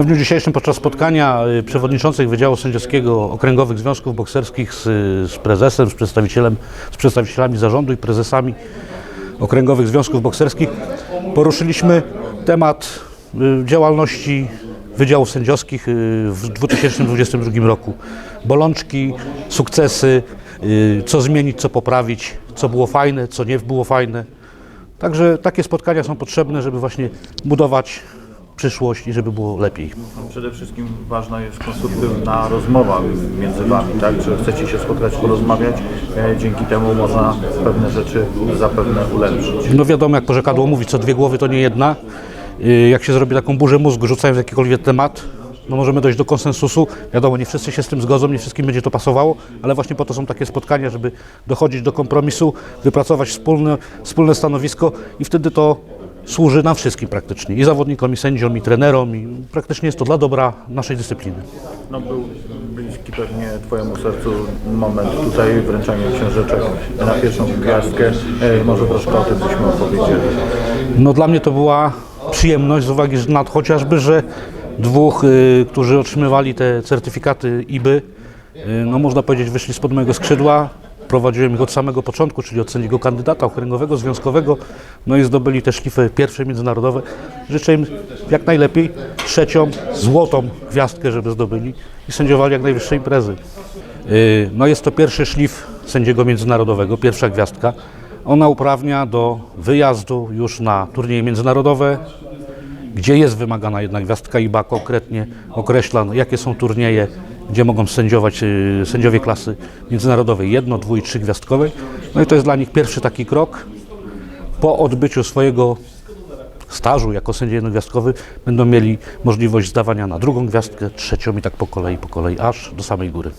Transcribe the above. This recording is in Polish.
W dniu dzisiejszym podczas spotkania y, przewodniczących Wydziału Sędziowskiego Okręgowych Związków Bokserskich z, z prezesem, z, przedstawicielem, z przedstawicielami zarządu i prezesami Okręgowych Związków Bokserskich poruszyliśmy temat y, działalności Wydziałów Sędziowskich y, w 2022 roku. Bolączki, sukcesy, co zmienić, co poprawić, co było fajne, co nie było fajne. Także takie spotkania są potrzebne, żeby właśnie budować przyszłość i żeby było lepiej. Przede wszystkim ważna jest konstruktywna rozmowa między Wami, tak? Że chcecie się spotkać, porozmawiać, e, dzięki temu można pewne rzeczy zapewne ulepszyć. No wiadomo, jak porzekadło mówi, co dwie głowy to nie jedna. Y, Jak się zrobi taką burzę mózgu, rzucając jakikolwiek temat, no możemy dojść do konsensusu. Wiadomo, nie wszyscy się z tym zgodzą, nie wszystkim będzie to pasowało, ale właśnie po to są takie spotkania, żeby dochodzić do kompromisu, wypracować wspólne, wspólne stanowisko i wtedy to służy nam wszystkim praktycznie. I zawodnikom, i sędziom, i trenerom, i praktycznie jest to dla dobra naszej dyscypliny. No był bliski pewnie Twojemu sercu moment tutaj wręczania książeczek na pierwszą gwiazdkę. E, Może troszkę o tym byśmy opowiedzieli. No dla mnie to była przyjemność z uwagi na to chociażby, że dwóch, y, którzy otrzymywali te certyfikaty IBY, y, no można powiedzieć wyszli spod mojego skrzydła. Prowadziłem ich od samego początku, czyli od sędziego kandydata okręgowego, związkowego, no i zdobyli te szlify pierwsze międzynarodowe. Życzę im jak najlepiej trzecią, złotą gwiazdkę, żeby zdobyli i sędziowali jak najwyższe imprezy. Y, No jest to pierwszy szlif sędziego międzynarodowego, pierwsza gwiazdka. Ona uprawnia do wyjazdu już na turnieje międzynarodowe, gdzie jest wymagana jedna gwiazdka IBA konkretnie określa, no, jakie są turnieje, gdzie mogą sędziować y, sędziowie klasy międzynarodowej jedno, dwu i trzygwiazdkowej. No i to jest dla nich pierwszy taki krok. Po odbyciu swojego stażu jako sędzia jednogwiazdkowy będą mieli możliwość zdawania na drugą gwiazdkę, trzecią i tak po kolei, po kolei, aż do samej góry.